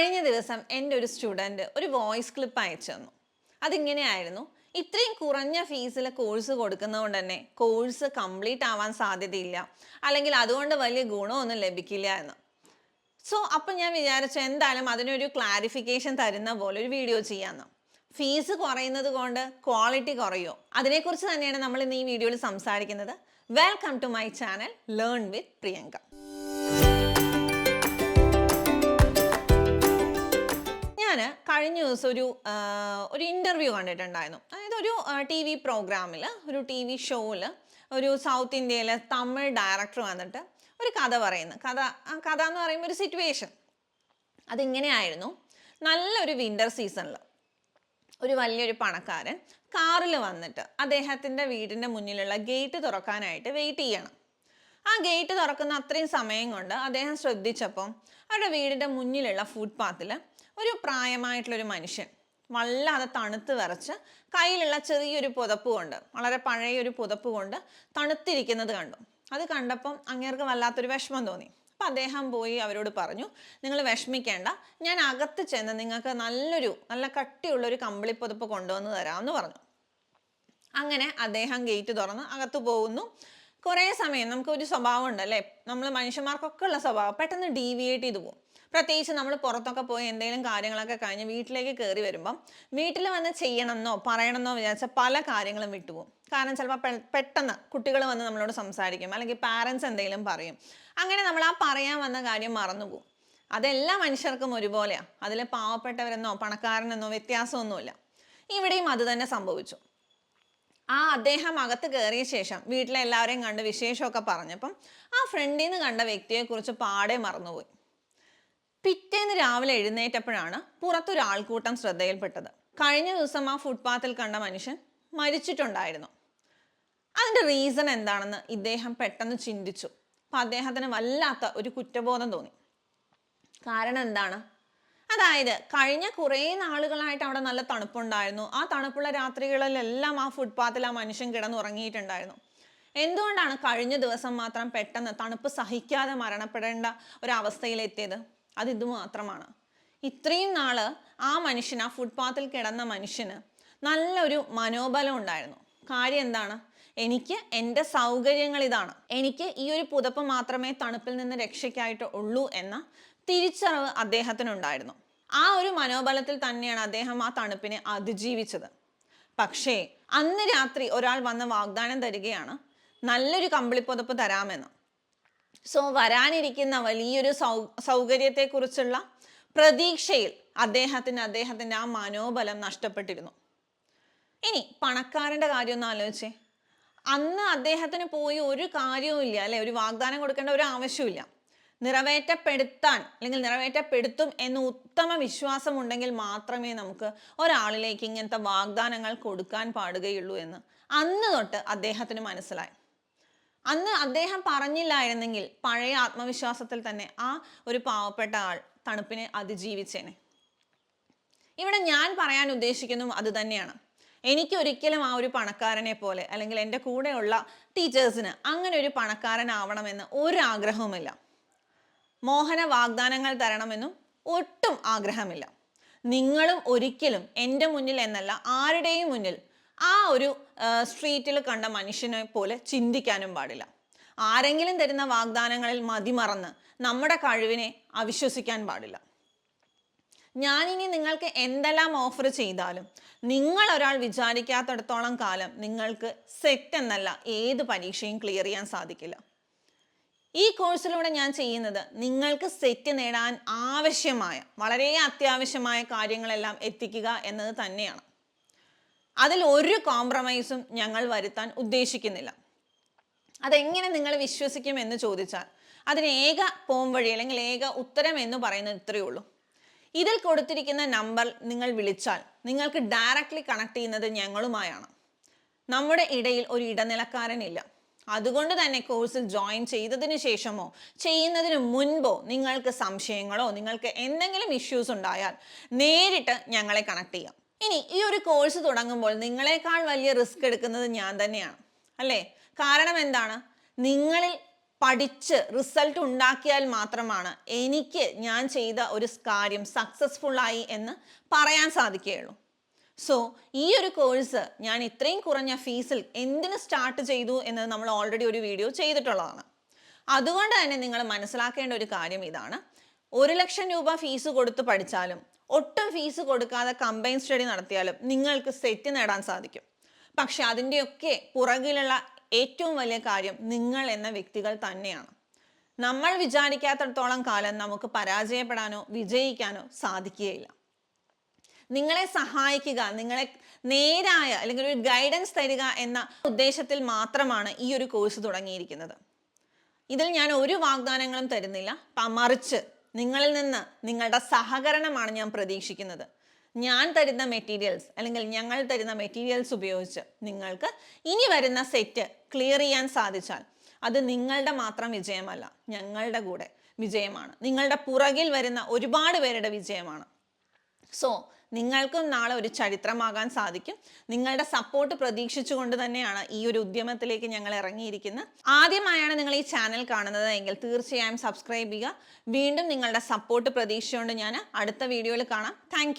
കഴിഞ്ഞ ദിവസം എന്റെ ഒരു സ്റ്റുഡന്റ് ഒരു വോയിസ് ക്ലിപ്പ് അയച്ചു തന്നു. അതിങ്ങനെയായിരുന്നു. ഇത്രയും കുറഞ്ഞ ഫീസിൽ കോഴ്സ് കൊടുക്കുന്നതുകൊണ്ട് തന്നെ കോഴ്സ് കംപ്ലീറ്റ് ആവാൻ സാധ്യതയില്ല. അല്ലെങ്കിൽ അതുകൊണ്ട് വലിയ ഗുണമൊന്നും ലഭിക്കില്ല എന്ന്. സോ അപ്പം ഞാൻ വിചാരിച്ചു എന്തായാലും അതിനൊരു ക്ലാരിഫിക്കേഷൻ തരുന്ന പോലെ ഒരു വീഡിയോ ചെയ്യാമെന്ന്. ഫീസ് കുറയുന്നത് കൊണ്ട് ക്വാളിറ്റി കുറയോ? അതിനെക്കുറിച്ച് തന്നെയാണ് നമ്മൾ ഇന്ന് ഈ വീഡിയോയിൽ സംസാരിക്കുന്നത്. Welcome to my channel learn with Priyanka. ഞാൻ കഴിഞ്ഞ ദിവസം ഒരു ഒരു ഇന്റർവ്യൂ കണ്ടിട്ടുണ്ടായിരുന്നു. അതായത് ഒരു ടി വി പ്രോഗ്രാമിൽ ഒരു ടി വി ഷോയിൽ ഒരു സൗത്ത് ഇന്ത്യയിലെ തമിഴ് ഡയറക്ടർ വന്നിട്ട് ഒരു കഥ പറയുന്നു. കഥ ആ കഥ എന്ന് പറയുമ്പോൾ ഒരു സിറ്റുവേഷൻ അതിങ്ങനെയായിരുന്നു. നല്ലൊരു വിന്റർ സീസണിൽ ഒരു വലിയൊരു പണക്കാരൻ കാറിൽ വന്നിട്ട് അദ്ദേഹത്തിന്റെ വീടിന്റെ മുന്നിലുള്ള ഗേറ്റ് തുറക്കാനായിട്ട് വെയിറ്റ് ചെയ്യണം. ആ ഗേറ്റ് തുറക്കുന്ന അത്രയും സമയം കൊണ്ട് അദ്ദേഹം ശ്രദ്ധിച്ചപ്പം അവരുടെ വീടിന്റെ മുന്നിലുള്ള ഫുട്പാത്തിൽ ഒരു പ്രായമായിട്ടുള്ളൊരു മനുഷ്യൻ. വല്ലാതെ തണുത്ത് വിറച്ച് കയ്യിലുള്ള ചെറിയൊരു പുതപ്പ് കൊണ്ട് വളരെ പഴയ ഒരു പുതപ്പ് കൊണ്ട് തണുത്തിരിക്കുന്നത് കണ്ടു. അത് കണ്ടപ്പം അങ്ങേർക്ക് വല്ലാത്തൊരു വിഷമം തോന്നി. അപ്പം അദ്ദേഹം പോയി അവരോട് പറഞ്ഞു നിങ്ങൾ വിഷമിക്കേണ്ട ഞാൻ അകത്ത് ചെന്ന് നിങ്ങൾക്ക് നല്ലൊരു നല്ല കട്ടിയുള്ളൊരു കമ്പിളിപ്പുതപ്പ് കൊണ്ടുവന്ന് തരാമെന്ന് പറഞ്ഞു. അങ്ങനെ അദ്ദേഹം ഗേറ്റ് തുറന്ന് അകത്ത് പോകുന്നു. കുറേ സമയം നമുക്ക് ഒരു സ്വഭാവം ഉണ്ട് അല്ലേ നമ്മൾ മനുഷ്യന്മാർക്കൊക്കെ ഉള്ള സ്വഭാവം. പെട്ടെന്ന് ഡീവിയേറ്റ് ചെയ്തു പോകും. പ്രത്യേകിച്ച് നമ്മൾ പുറത്തൊക്കെ പോയി എന്തെങ്കിലും കാര്യങ്ങളൊക്കെ കഴിഞ്ഞ് വീട്ടിലേക്ക് കയറി വരുമ്പം വീട്ടിൽ വന്ന് ചെയ്യണമെന്നോ പറയണമെന്നോ വിചാരിച്ച പല കാര്യങ്ങളും വിട്ടുപോകും. കാരണം ചിലപ്പോൾ പെട്ടെന്ന് കുട്ടികൾ വന്ന് നമ്മളോട് സംസാരിക്കും. അല്ലെങ്കിൽ പാരൻസ് എന്തെങ്കിലും പറയും. അങ്ങനെ നമ്മൾ ആ പറയാൻ വന്ന കാര്യം മറന്നുപോകും. അതെല്ലാ മനുഷ്യർക്കും ഒരുപോലെയാണ് അതിൽ പാവപ്പെട്ടവരെന്നോ പണക്കാരനെന്നോ വ്യത്യാസമൊന്നുമില്ല. ഇവിടെയും അത് തന്നെ സംഭവിച്ചു. ആ അദ്ദേഹം അകത്ത് കയറിയ ശേഷം വീട്ടിലെ എല്ലാവരെയും കണ്ട് വിശേഷമൊക്കെ പറഞ്ഞപ്പം ആ ഫ്രണ്ടിൽ നിന്ന് കണ്ട വ്യക്തിയെക്കുറിച്ച് പാടെ മറന്നുപോയി. പിറ്റേന്ന് രാവിലെ എഴുന്നേറ്റപ്പോഴാണ് പുറത്തൊരു ആൾക്കൂട്ടം ശ്രദ്ധയിൽപ്പെട്ടത്. കഴിഞ്ഞ ദിവസം ആ ഫുട്പാത്തിൽ കണ്ട മനുഷ്യൻ മരിച്ചിട്ടുണ്ടായിരുന്നു. അതിന്റെ റീസൺ എന്താണെന്ന് ഇദ്ദേഹം പെട്ടെന്ന് ചിന്തിച്ചു. അപ്പം അദ്ദേഹത്തിന് വല്ലാത്ത ഒരു കുറ്റബോധം തോന്നി. കാരണം എന്താണ്? അതായത് കഴിഞ്ഞ കുറേ നാളുകളായിട്ട് അവിടെ നല്ല തണുപ്പുണ്ടായിരുന്നു. ആ തണുപ്പുള്ള രാത്രികളിലെല്ലാം ആ ഫുട്പാത്തിൽ ആ മനുഷ്യൻ കിടന്നുറങ്ങിയിട്ടുണ്ടായിരുന്നു. എന്തുകൊണ്ടാണ് കഴിഞ്ഞ ദിവസം മാത്രം പെട്ടെന്ന് തണുപ്പ് സഹിക്കാതെ മരണപ്പെടേണ്ട ഒരവസ്ഥയിലെത്തിയത്? അത് ഇത് മാത്രമാണ്. ഇത്രയും നാൾ ആ മനുഷ്യൻ ആ ഫുട്പാത്തിൽ കിടന്ന മനുഷ്യന് നല്ലൊരു മനോബലം ഉണ്ടായിരുന്നു. കാര്യം എന്താണ്? എനിക്ക് എന്റെ സൗകര്യങ്ങൾ ഇതാണ്. എനിക്ക് ഈ ഒരു പുതപ്പ് മാത്രമേ തണുപ്പിൽ നിന്ന് രക്ഷയ്ക്കായിട്ട് ഉള്ളൂ എന്ന തിരിച്ചറിവ് അദ്ദേഹത്തിനുണ്ടായിരുന്നു ആ ഒരു മനോബലത്തിൽ തന്നെയാണ് അദ്ദേഹം ആ തണുപ്പിനെ അതിജീവിച്ചത്. പക്ഷേ അന്ന് രാത്രി ഒരാൾ വന്ന് വാഗ്ദാനം തരികയാണ് നല്ലൊരു കമ്പിളിപ്പുതപ്പ് തരാമെന്ന്. സോ വരാനിരിക്കുന്ന വലിയൊരു സൗ സൗകര്യത്തെക്കുറിച്ചുള്ള പ്രതീക്ഷയിൽ അദ്ദേഹത്തിന് അദ്ദേഹത്തിന്റെ ആ മനോബലം നഷ്ടപ്പെട്ടിരുന്നു. ഇനി പണക്കാരന്റെ കാര്യം ഒന്ന് ആലോചിച്ചേ. അന്ന് അദ്ദേഹത്തിന് പോയി ഒരു കാര്യവുമില്ല അല്ലെ? ഒരു വാഗ്ദാനം കൊടുക്കേണ്ട ഒരു ആവശ്യമില്ല നിറവേറ്റപ്പെടുത്താൻ അല്ലെങ്കിൽ നിറവേറ്റപ്പെടുത്തും എന്ന് ഉത്തമ വിശ്വാസം ഉണ്ടെങ്കിൽ മാത്രമേ നമുക്ക് ഒരാളിലേക്ക് ഇങ്ങനത്തെ വാഗ്ദാനങ്ങൾ കൊടുക്കാൻ പാടുകയുള്ളൂ എന്ന് അന്ന് തൊട്ട് അദ്ദേഹത്തിന് മനസ്സിലായി. അന്ന് അദ്ദേഹം പറഞ്ഞില്ലായിരുന്നെങ്കിൽ പഴയ ആത്മവിശ്വാസത്തിൽ തന്നെ ആ ഒരു പാവപ്പെട്ട ആൾ തണുപ്പിനെ അതിജീവിച്ചേനെ. ഇവിടെ ഞാൻ പറയാൻ ഉദ്ദേശിക്കുന്നതും അത് തന്നെയാണ്. എനിക്ക് ഒരിക്കലും ആ ഒരു പണക്കാരനെ പോലെ അല്ലെങ്കിൽ എന്റെ കൂടെയുള്ള ടീച്ചേഴ്സിന് അങ്ങനെ ഒരു പണക്കാരനാവണമെന്ന് ഒരു ആഗ്രഹവുമില്ല മോഹന വാഗ്ദാനങ്ങൾ തരണമെന്നും ഒട്ടും ആഗ്രഹമില്ല. നിങ്ങളും ഒരിക്കലും എന്റെ മുന്നിൽ എന്നല്ല ആരുടെയും മുന്നിൽ ആ ഒരു സ്ട്രീറ്റിൽ കണ്ട മനുഷ്യനെ പോലെ ചിന്തിക്കാനും പാടില്ല. ആരെങ്കിലും തരുന്ന വാഗ്ദാനങ്ങളിൽ മതിമറന്ന് നമ്മുടെ കഴിവിനെ അവിശ്വസിക്കാൻ പാടില്ല. ഞാനിനി നിങ്ങൾക്ക് എന്തെല്ലാം ഓഫർ ചെയ്താലും നിങ്ങൾ ഒരാൾ വിചാരിക്കാത്തടത്തോളം കാലം നിങ്ങൾക്ക് സെറ്റ് എന്നല്ല ഏത് പരീക്ഷയും ക്ലിയർ ചെയ്യാൻ സാധിക്കില്ല. ഈ കോഴ്സിലൂടെ ഞാൻ ചെയ്യുന്നത് നിങ്ങൾക്ക് സെറ്റ് നേടാൻ ആവശ്യമായ വളരെ അത്യാവശ്യമായ കാര്യങ്ങളെല്ലാം എത്തിക്കുക എന്നത് തന്നെയാണ്. അതിൽ ഒരു കോംപ്രമൈസും ഞങ്ങൾ വരുത്താൻ ഉദ്ദേശിക്കുന്നില്ല. അതെങ്ങനെ നിങ്ങൾ വിശ്വസിക്കും എന്ന് ചോദിച്ചാൽ അതിന് ഏക പോംവഴി അല്ലെങ്കിൽ ഏക ഉത്തരം എന്ന് പറയുന്നത് ഇത്രയേ ഉള്ളൂ. ഇതിൽ കൊടുത്തിരിക്കുന്ന നമ്പർ നിങ്ങൾ വിളിച്ചാൽ നിങ്ങൾക്ക് ഡയറക്റ്റ്ലി കണക്ട് ചെയ്യുന്നത് ഞങ്ങളുമായാണ്. നമ്മുടെ ഇടയിൽ ഒരു ഇടനിലക്കാരനില്ല അതുകൊണ്ട് തന്നെ കോഴ്സിൽ ജോയിൻ ചെയ്തതിന് ശേഷമോ ചെയ്യുന്നതിന് മുൻപോ നിങ്ങൾക്ക് സംശയങ്ങളോ നിങ്ങൾക്ക് എന്തെങ്കിലും ഇഷ്യൂസ് ഉണ്ടായാൽ നേരിട്ട് ഞങ്ങളെ കണക്ട് ചെയ്യാം. ഇനി ഈ ഒരു കോഴ്സ് തുടങ്ങുമ്പോൾ നിങ്ങളെക്കാൾ വലിയ റിസ്ക് എടുക്കുന്നത് ഞാൻ തന്നെയാണ്. അല്ലേ? കാരണം എന്താണ്? നിങ്ങളിൽ പഠിച്ച് റിസൾട്ട് ഉണ്ടാക്കിയാൽ മാത്രമാണ് എനിക്ക് ഞാൻ ചെയ്ത ഒരു കാര്യം ആയി എന്ന് പറയാൻ സാധിക്കുകയുള്ളൂ. സോ ഈ ഒരു കോഴ്സ് ഞാൻ ഇത്രയും കുറഞ്ഞ ഫീസിൽ എന്തിനു സ്റ്റാർട്ട് ചെയ്തു എന്നത് നമ്മൾ ഓൾറെഡി ഒരു വീഡിയോ ചെയ്തിട്ടുള്ളതാണ്. അതുകൊണ്ട് തന്നെ നിങ്ങൾ മനസ്സിലാക്കേണ്ട ഒരു കാര്യം ഇതാണ്. ഒരു ലക്ഷം രൂപ ഫീസ് കൊടുത്ത് പഠിച്ചാലും ഒട്ടും ഫീസ് കൊടുക്കാതെ കമ്പൈൻ സ്റ്റഡി നടത്തിയാലും നിങ്ങൾക്ക് സെറ്റ് നേടാൻ സാധിക്കും. പക്ഷെ അതിന്റെയൊക്കെ പുറകിലുള്ള ഏറ്റവും വലിയ കാര്യം നിങ്ങൾ എന്ന വ്യക്തികൾ തന്നെയാണ്. നമ്മൾ വിചാരിക്കാത്തടത്തോളം കാലം നമുക്ക് പരാജയപ്പെടാനോ വിജയിക്കാനോ സാധിക്കുകയില്ല. നിങ്ങളെ സഹായിക്കുക നിങ്ങളെ നേരായ അല്ലെങ്കിൽ ഒരു ഗൈഡൻസ് തരിക എന്ന ഉദ്ദേശത്തിൽ മാത്രമാണ് ഈ ഒരു കോഴ്സ് തുടങ്ങിയിരിക്കുന്നത്. ഇതിൽ ഞാൻ ഒരു വാഗ്ദാനങ്ങളും തരുന്നില്ല. മറിച്ച് നിങ്ങളിൽ നിന്ന് നിങ്ങളുടെ സഹകരണമാണ് ഞാൻ പ്രതീക്ഷിക്കുന്നത്. ഞാൻ തരുന്ന മെറ്റീരിയൽസ് അല്ലെങ്കിൽ ഞങ്ങൾ തരുന്ന മെറ്റീരിയൽസ് ഉപയോഗിച്ച് നിങ്ങൾക്ക് ഇനി വരുന്ന സെറ്റ് ക്ലിയർ ചെയ്യാൻ സാധിച്ചാൽ അത് നിങ്ങളുടെ മാത്രം വിജയമല്ല ഞങ്ങളുടെ കൂടെ വിജയമാണ്. നിങ്ങളുടെ പുറകിൽ വരുന്ന ഒരുപാട് പേരുടെ വിജയമാണ്. സോ നിങ്ങൾക്കും നാളെ ഒരു ചരിത്രമാകാൻ സാധിക്കും. നിങ്ങളുടെ സപ്പോർട്ട് പ്രതീക്ഷിച്ചുകൊണ്ട് തന്നെയാണ് ഈ ഒരു ഉദ്യമത്തിലേക്ക് ഞങ്ങൾ ഇറങ്ങിയിരിക്കുന്നത്. ആദ്യമായാണ് നിങ്ങൾ ഈ ചാനൽ കാണുന്നത് എങ്കിൽ തീർച്ചയായും സബ്സ്ക്രൈബ് ചെയ്യുക. വീണ്ടും നിങ്ങളുടെ സപ്പോർട്ട് പ്രതീക്ഷിച്ചുകൊണ്ട് ഞാൻ അടുത്ത വീഡിയോയിൽ കാണാം. താങ്ക്